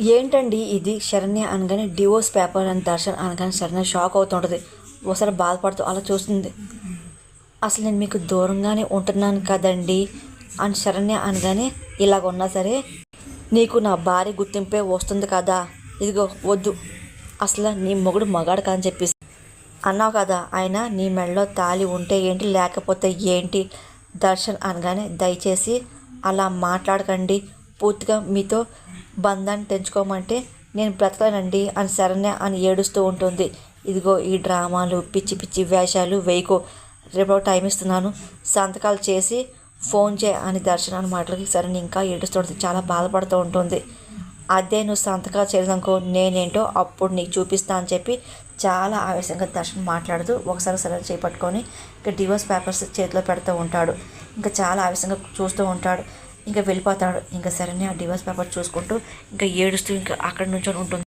ఏంటండి ఇది? శరణ్య అనగానే డివోర్స్ పేపర్ అని దర్శన్ అనగానే శరణ్య షాక్ అవుతుంటుంది. ఒకసారి బాధపడుతూ అలా చూస్తుంది. అసలు నేను మీకు దూరంగానే ఉంటున్నాను కదండి? అని శరణ్య అనగానే ఇలాగ ఉన్నా సరే నీకు నా భార్య గుర్తింపే వస్తుంది కదా? ఇదిగో వద్దు. అసలు నీ మొగుడు మగాడు కాదని చెప్పేసి. అన్నావు కదా ఆయన నీ మెడలో తాలి ఉంటే ఏంటి? లేకపోతే ఏంటి? దర్శన్ అనగానే దయచేసి అలా మాట్లాడకండి. పూర్తిగా మీతో బంధాన్ని తెంచుకోమంటే నేను బ్రతకనండి అని శరణ్య అని ఏడుస్తూ ఉంటుంది. ఇదిగో ఈ డ్రామాలు పిచ్చి పిచ్చి వేషాలు వేయకో. రేపు టైం ఇస్తున్నాను. సంతకాలు చేసి ఫోన్ చే అని దర్శనాన్ని అని మాటలకి శరణ్య ఇంకా ఏడుస్తుంది. చాలా బాధపడుతూ ఉంటుంది. అదే నువ్వు సంతకాలు చేయదనుకో నేనేంటో అప్పుడు నీకు చూపిస్తా అని చెప్పి చాలా ఆవేశంగా దర్శన్ మాట్లాడుతూ ఒకసారి సరే చేపట్టుకొని ఇంకా డివోర్స్ పేపర్స్ చేతిలో పెడుతూ ఉంటాడు. ఇంకా చాలా ఆవేశంగా చూస్తూ ఉంటాడు. ఇంకా వెళ్ళిపోతాడు. ఇంకా సరే ఆ డివోర్స్ పేపర్ చూసుకుంటూ ఇంకా ఏడుస్తూ ఇంకా అక్కడ నుంచి ఉంటుంది.